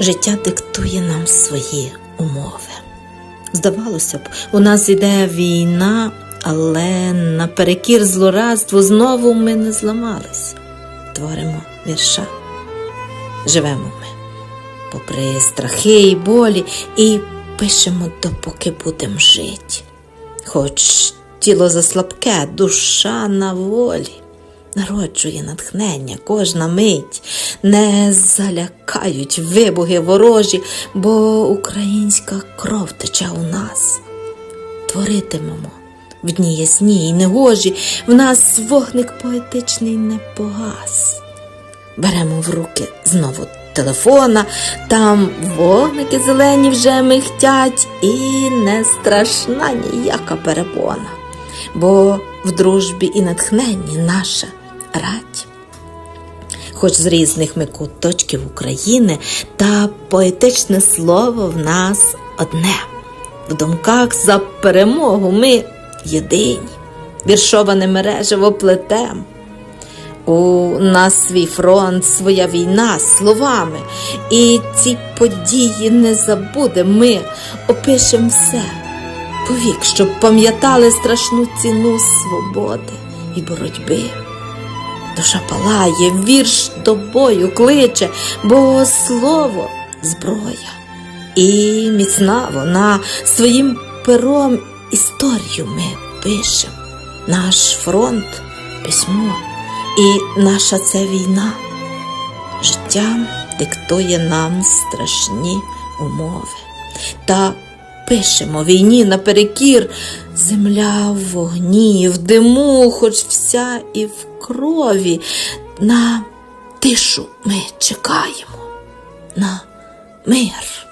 життя диктує нам свої умови. Здавалося б, у нас іде війна, але наперекір злорадству знову ми не зламались. Творимо вірша. Живемо ми, попри страхи і болі, і пишемо, допоки будемо жити. Хоч тіло заслабке, душа на волі, народжує натхнення кожна мить, не залякають вибухи ворожі, бо українська кров тече у нас. Творитимемо в дні ясні й негожі, в нас вогник поетичний не погас. Беремо в руки знову телефона, там вогники зелені вже михтять, і не страшна ніяка перепона, бо в дружбі і натхненні наша радь. Хоч з різних ми куточків України, та поетичне слово в нас одне. В думках за перемогу ми єдині, віршоване мережево плетем. У нас свій фронт, своя війна словами, і ці події не забудемо. Ми опишемо все повік, щоб пам'ятали страшну ціну свободи і боротьби. Душа палає, вірш до бою кличе, бо слово зброя. І міцна вона своїм пером історію ми пишем. Наш фронт письмо, і наша це війна. Життя диктує нам страшні умови. Та пишемо війні наперекір, земля в вогні, в диму, хоч вся і в крові. На тишу ми чекаємо, на мир.